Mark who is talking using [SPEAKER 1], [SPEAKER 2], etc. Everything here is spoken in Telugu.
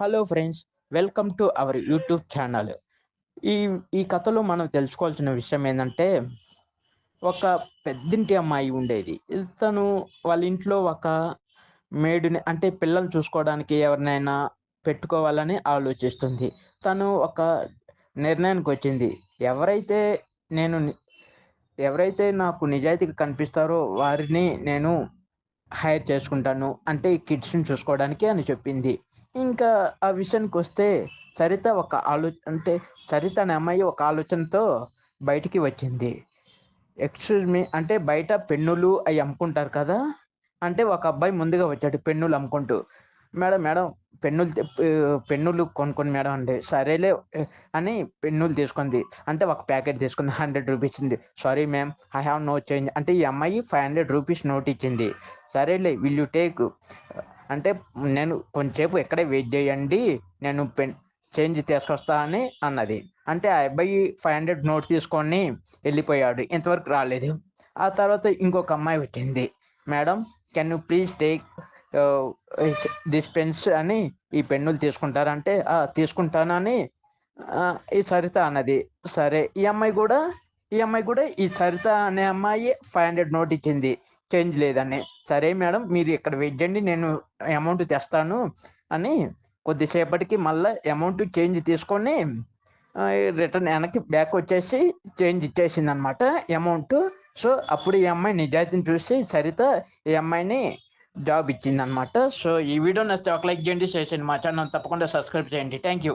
[SPEAKER 1] Hello friends welcome to our YouTube channel. ఈ ఈ కథలో మనం తెలుసుకోవాల్సిన విషయం ఏంటంటే ఒక పెద్దింటి అమ్మాయి ఉండేది. తను వాళ్ళ ఇంట్లో ఒక మేడుని అంటే పిల్లల్ని చూసుకోవడానికి ఎవరినైనా పెట్టుకోవాలని ఆలోచిస్తుంది. తను ఒక నిర్ణయానికి వచ్చింది. ఎవరైతే నేను ఎవరైతే నాకు నిజాయితీగా కనిపిస్తారో వారిని నేను హైర్ చేసుకుంటాను అంటే ఈ కిడ్స్ని చూసుకోవడానికి అని చెప్పింది. ఇంకా ఆ విషయానికి వస్తే సరిత ఒక ఆలోచన అంటే సరిత అనే అమ్మాయి ఒక ఆలోచనతో బయటికి వచ్చింది. ఎక్స్క్యూజ్ మీ అంటే బయట పెన్నులు అవి అమ్ముకుంటారు కదా? అంటే ఒక అబ్బాయి ముందుగా వచ్చాడు పెన్నులు అమ్ముకుంటూ. మేడం మేడం పెన్నులు పెన్నులు కొనుక్కొని మేడం అంటే సరేలే అని పెన్నులు తీసుకుంది. అంటే ఒక ప్యాకెట్ తీసుకుంది హండ్రెడ్ రూపీస్ ఉంది sorry ma'am I have no change. అంటే ఈ అమ్మాయి ఫైవ్ హండ్రెడ్ రూపీస్ నోట్ ఇచ్చింది. సరేలే విల్ యూ టేక్? అంటే నేను కొంచెంసేపు ఎక్కడే వెయిట్ చేయండి నేను పెన్ చేంజ్ తీసుకొస్తా అని అన్నది. అంటే ఆ అబ్బాయి ఫైవ్ హండ్రెడ్ నోట్ తీసుకొని వెళ్ళిపోయాడు. ఇంతవరకు రాలేదు. ఆ తర్వాత ఇంకొక అమ్మాయి వచ్చింది. Madam can you please take this pens అని ఈ పెన్నులు తీసుకుంటారంటే "ఆ, తీసుకుంటానని ఈ సరిత అన్నది. సరే ఈ అమ్మాయి కూడా ఈ అమ్మాయి కూడా ఈ సరిత అనే అమ్మాయి ఫైవ్ హండ్రెడ్ నోట్ ఇచ్చింది. చేంజ్ లేదని. సరే మేడం మీరు ఇక్కడ వెయిట్ చేయండి నేను అమౌంట్ తెస్తాను అని కొద్దిసేపటికి మళ్ళీ అమౌంట్ చేంజ్ తీసుకొని రిటర్న్ వెనక్కి బ్యాక్ వచ్చేసి చేంజ్ ఇచ్చేసింది అనమాట అమౌంట్. సో అప్పుడు ఈ అమ్మాయి నిజాయితీని చూసి సరిత ఈ అమ్మాయిని జాబ్ ఇచ్చింది అనమాట సో ఈ వీడియో నచ్చితే ఒక లైక్ చేయండి షేర్ చేయండి మా ఛానల్ తప్పకుండా సబ్స్క్రైబ్ చేయండి. Thank you